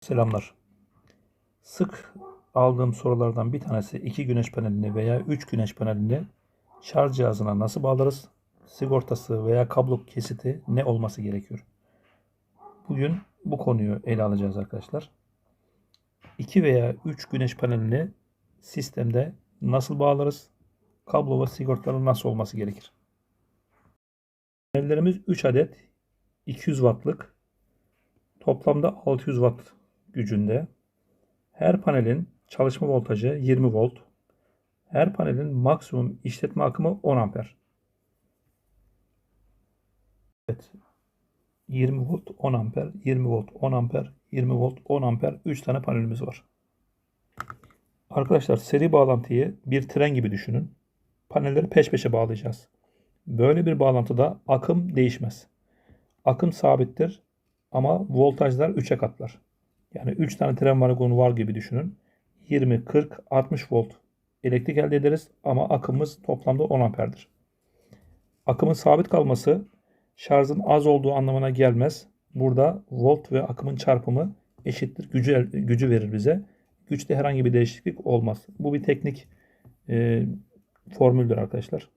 Selamlar. Sık aldığım sorulardan bir tanesi iki güneş panelini veya üç güneş panelini şarj cihazına nasıl bağlarız? Sigortası veya kablo kesiti ne olması gerekiyor? Bugün bu konuyu ele alacağız arkadaşlar. 2 veya 3 güneş panelini sistemde nasıl bağlarız? Kablo ve sigortaların nasıl olması gerekir? Panellerimiz 3 adet 200 wattlık toplamda 600 watt gücünde. Her panelin çalışma voltajı 20 volt. Her panelin maksimum işletme akımı 10 amper. Evet. 20 volt 10 amper, 20 volt 10 amper, 20 volt 10 amper 3 tane panelimiz var. Arkadaşlar seri bağlantıyı bir tren gibi düşünün. Panelleri peş peşe bağlayacağız. Böyle bir bağlantıda akım değişmez. Akım sabittir ama voltajlar 3'e katlar. Yani 3 tane tren vagonu var gibi düşünün. 20, 40, 60 volt elektrik elde ederiz ama akımımız toplamda 10 amperdir. Akımın sabit kalması şarjın az olduğu anlamına gelmez. Burada volt ve akımın çarpımı eşittir. Gücü, gücü verir bize. Güçte herhangi bir değişiklik olmaz. Bu bir teknik e, formüldür arkadaşlar.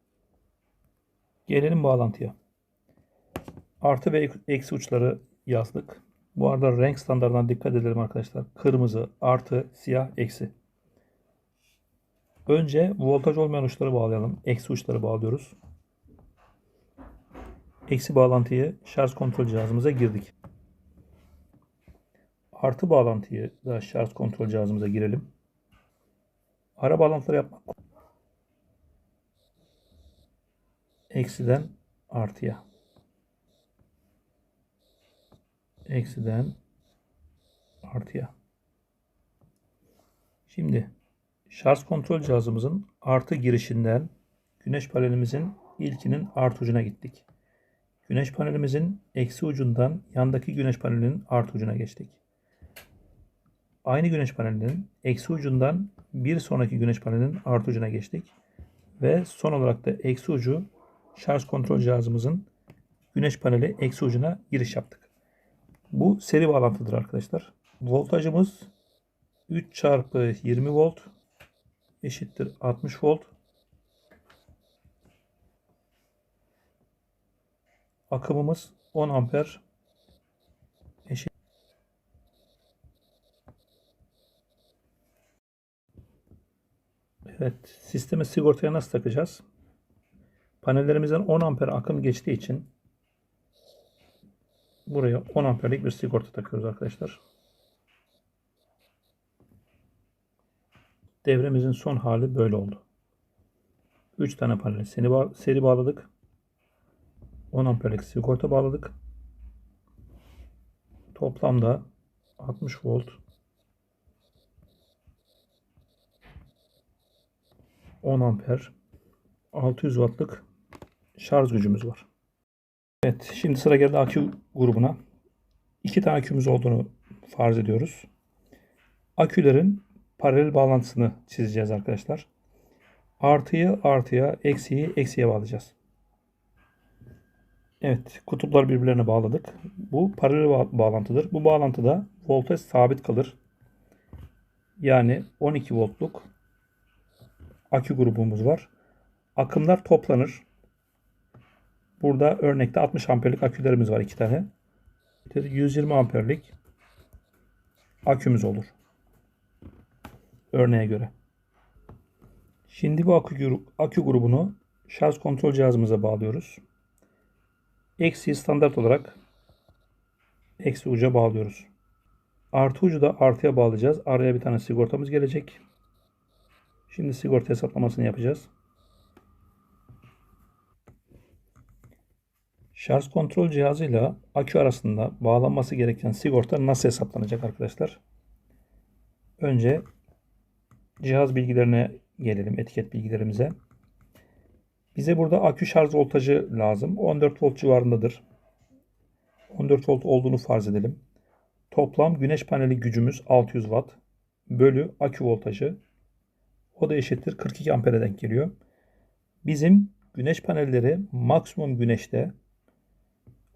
Gelelim bağlantıya. Artı ve eksi uçları yazdık. Bu arada renk standartlarına dikkat edelim arkadaşlar. Kırmızı, artı, siyah, eksi. Önce voltaj olmayan uçları bağlayalım. Eksi uçları bağlıyoruz. Eksi bağlantıyı şarj kontrol cihazımıza girdik. Artı bağlantıyı da şarj kontrol cihazımıza girelim. Ara bağlantıları yapmak. Eksiden artıya. Eksiden artıya. Şimdi şarj kontrol cihazımızın artı girişinden güneş panelimizin ilkinin artı ucuna gittik. Güneş panelimizin eksi ucundan yandaki güneş panelinin artı ucuna geçtik. Aynı güneş panelinin eksi ucundan bir sonraki güneş panelinin artı ucuna geçtik. Ve son olarak da eksi ucu şarj kontrol cihazımızın güneş paneli eksi ucuna giriş yaptık. Bu seri bağlantıdır arkadaşlar. Voltajımız 3 çarpı 20 volt eşittir 60 volt. Akımımız 10 amper eşit. Evet, sistemi sigortaya nasıl takacağız? Panellerimizden 10 amper akım geçtiği için buraya 10 amperlik bir sigorta takıyoruz arkadaşlar. Devremizin son hali böyle oldu. 3 tane panel seri, bağ seri bağladık. 10 amperlik sigorta bağladık. Toplamda 60 volt 10 amper 600 wattlık şarj gücümüz var. Evet şimdi sıra geldi akü grubuna. İki tane akümüz olduğunu farz ediyoruz. Akülerin paralel bağlantısını çizeceğiz arkadaşlar. Artıyı artıya, eksiyi eksiye bağlayacağız. Evet, kutuplar birbirlerine bağladık. Bu paralel bağlantıdır. Bu bağlantıda voltaj sabit kalır. Yani 12 voltluk akü grubumuz var. Akımlar toplanır. Burada örnekte 60 amperlik akülerimiz var iki tane. 120 amperlik akümüz olur. Örneğe göre. Şimdi bu akü, akü grubunu şarj kontrol cihazımıza bağlıyoruz. Eksi standart olarak eksi uca bağlıyoruz. Artı ucu da artıya bağlayacağız. Araya bir tane sigortamız gelecek. Şimdi sigorta hesaplamasını yapacağız. Şarj kontrol cihazıyla akü arasında bağlanması gereken sigorta nasıl hesaplanacak arkadaşlar? Önce cihaz bilgilerine gelelim, etiket bilgilerimize. Bize burada akü şarj voltajı lazım. 14 volt civarındadır. 14 volt olduğunu farz edelim. Toplam güneş paneli gücümüz 600 watt bölü akü voltajı. O da eşittir 42 ampere denk geliyor. Bizim güneş panelleri maksimum güneşte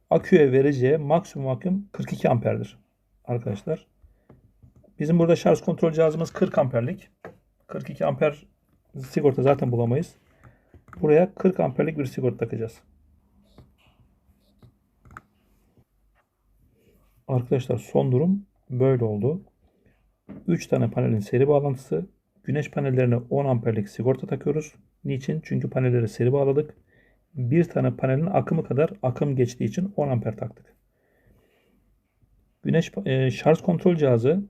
aküye vereceği maksimum akım 42 amperdir arkadaşlar. Bizim burada şarj kontrol cihazımız 40 amperlik. 42 amper sigorta zaten bulamayız. Buraya 40 amperlik bir sigorta takacağız. Arkadaşlar son durum böyle oldu. 3 tane panelin seri bağlantısı. Güneş panellerine 10 amperlik sigorta takıyoruz. Niçin? Çünkü panelleri seri bağladık. Bir tane panelin akımı kadar akım geçtiği için 10 amper taktık. Güneş e, şarj kontrol cihazı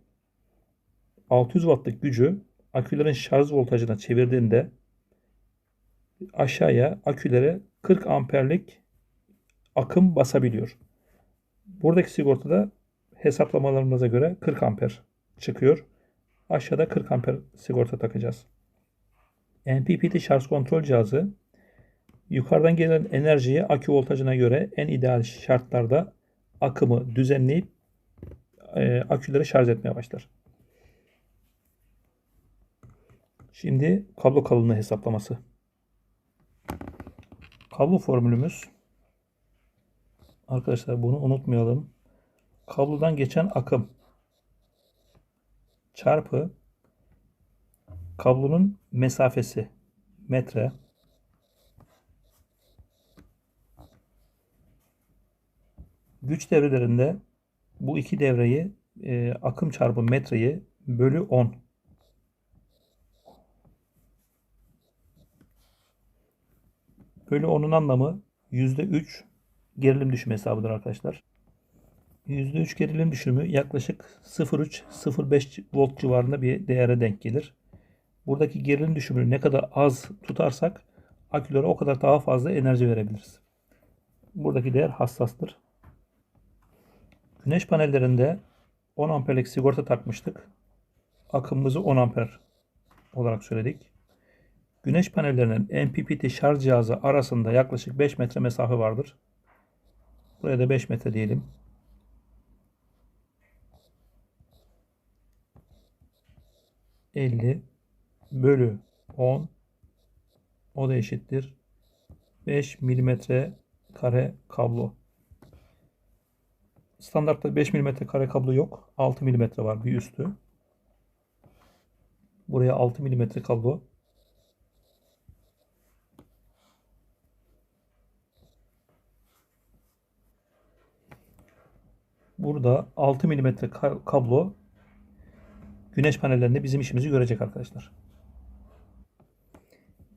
600 wattlık gücü akülerin şarj voltajına çevirdiğinde aşağıya akülere 40 amperlik akım basabiliyor. Buradaki sigortada hesaplamalarımıza göre 40 amper çıkıyor. Aşağıda 40 amper sigorta takacağız. MPPT şarj kontrol cihazı yukarıdan gelen enerjiyi akü voltajına göre en ideal şartlarda akımı düzenleyip e, aküleri şarj etmeye başlar. Şimdi kablo kalınlığı hesaplaması. Kablo formülümüz arkadaşlar bunu unutmayalım. Kablodan geçen akım çarpı kablonun mesafesi metre güç devrelerinde bu iki devreyi e, akım çarpı metreyi bölü 10 bölü 10'un anlamı %3 gerilim düşümü hesabıdır arkadaşlar. %3 gerilim düşümü yaklaşık 0.3-0.5 volt civarında bir değere denk gelir. Buradaki gerilim düşümünü ne kadar az tutarsak akülere o kadar daha fazla enerji verebiliriz. Buradaki değer hassastır. Güneş panellerinde 10 amperlik sigorta takmıştık. Akımımızı 10 amper olarak söyledik. Güneş panellerinin MPPT şarj cihazı arasında yaklaşık 5 metre mesafe vardır. Buraya da 5 metre diyelim. ...50 bölü 10 o da eşittir 5 milimetre kare kablo. Standartta 5 mm kare kablo yok. 6 mm var bir üstü. Buraya 6 mm kablo. Burada 6 mm kablo güneş panellerinde bizim işimizi görecek arkadaşlar.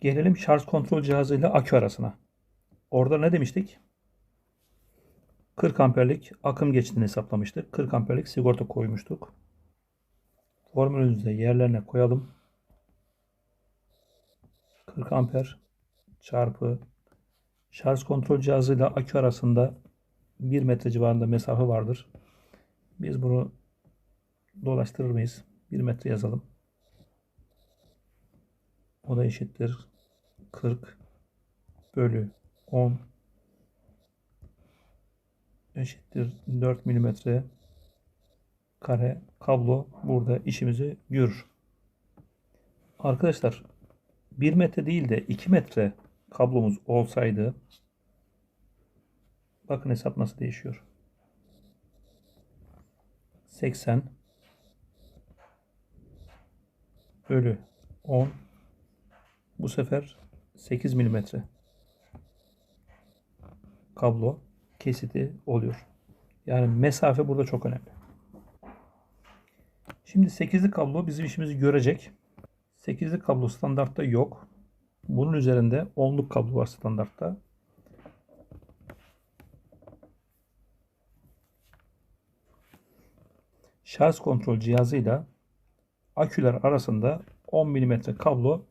Gelelim şarj kontrol cihazı ile akü arasına. Orada ne demiştik? 40 amperlik akım geçtiğini hesaplamıştık. 40 amperlik sigorta koymuştuk. Formülümüzde yerlerine koyalım. 40 amper çarpı şarj kontrol cihazıyla akü arasında 1 metre civarında mesafe vardır. Biz bunu dolaştırır mıyız? 1 metre yazalım. O da eşittir 40 bölü 10 eşittir 4 mm kare kablo burada işimizi görür. Arkadaşlar 1 metre değil de 2 metre kablomuz olsaydı bakın hesap nasıl değişiyor. 80 bölü 10 bu sefer 8 milimetre kablo kesiti oluyor. Yani mesafe burada çok önemli. Şimdi 8'li kablo bizim işimizi görecek. 8'li kablo standartta yok. Bunun üzerinde 10'luk kablo var standartta. Şarj kontrol cihazıyla aküler arasında 10 mm kablo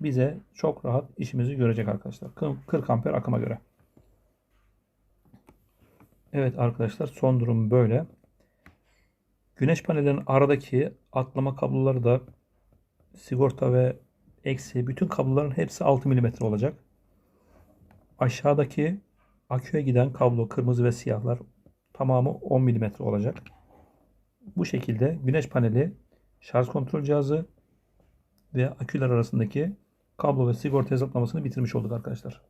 bize çok rahat işimizi görecek arkadaşlar. 40 amper akıma göre. Evet arkadaşlar son durum böyle. Güneş panellerinin aradaki atlama kabloları da sigorta ve eksi bütün kabloların hepsi 6 mm olacak. Aşağıdaki aküye giden kablo kırmızı ve siyahlar tamamı 10 mm olacak. Bu şekilde güneş paneli, şarj kontrol cihazı ve aküler arasındaki kablo ve sigorta hesaplamasını bitirmiş olduk arkadaşlar.